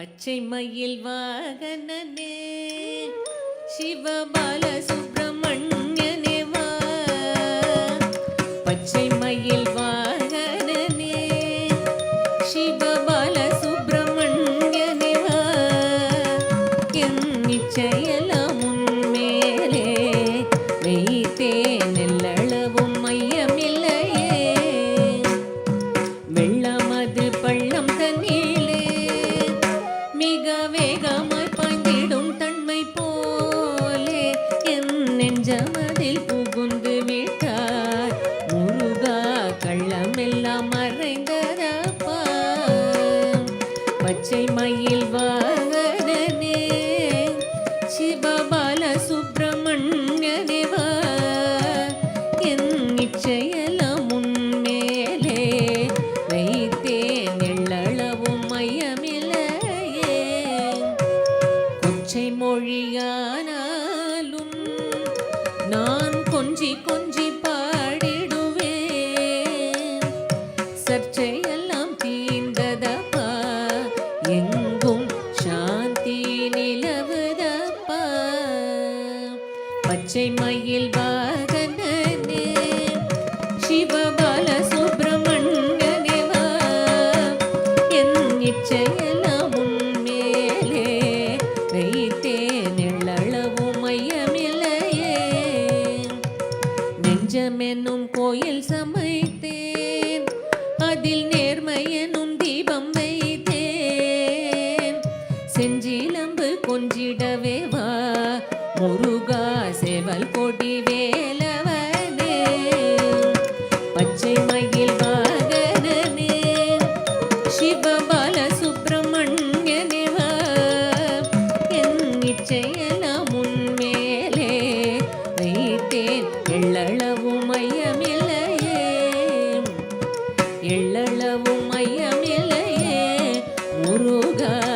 பச்சை மயில் வாகனனே சிவபால சுப்பிரமணியனே வா. பச்சை மயில் வாகனனே சிவபால சுப்பிரமணியனே வா. என் நிச்சயலாம் மறைந்ததப்பா? பச்சை மயில் வாகனனே சிவபால சுப்பிரமணியனே என் இச்சையெல்லாம் உன்மேலே வைத்தேன் எள்ளளவும் மையமில்லையே. கொச்சை மொழியானாலும் எங்கும் சாந்தி நிலவுதப்பா. பச்சை மயில் பாகனனு சிவபால சுப்பிரமணியனேவா என் நிச்சயலாம் உன்மேலே வைத்தேன் எள்ளளவும் மையமில்லையே. நெஞ்சமென்னும் கோயில் சமைத்தேன் அதில் நேர்மையனும் தீபம் வை சிலம்பு கொஞ்சிடவே வா. முருகா செவல் கொடி வேலவனே. பச்சை மயில் வாகனே சிவபால சுப்பிரமணியனே வா. என் நிச்சயெல்லாம் முன்மேலே வைத்தேன். எள்ளளவும் மையமில்லையே. எள்ளளவும் மையமில்லையே. முருகா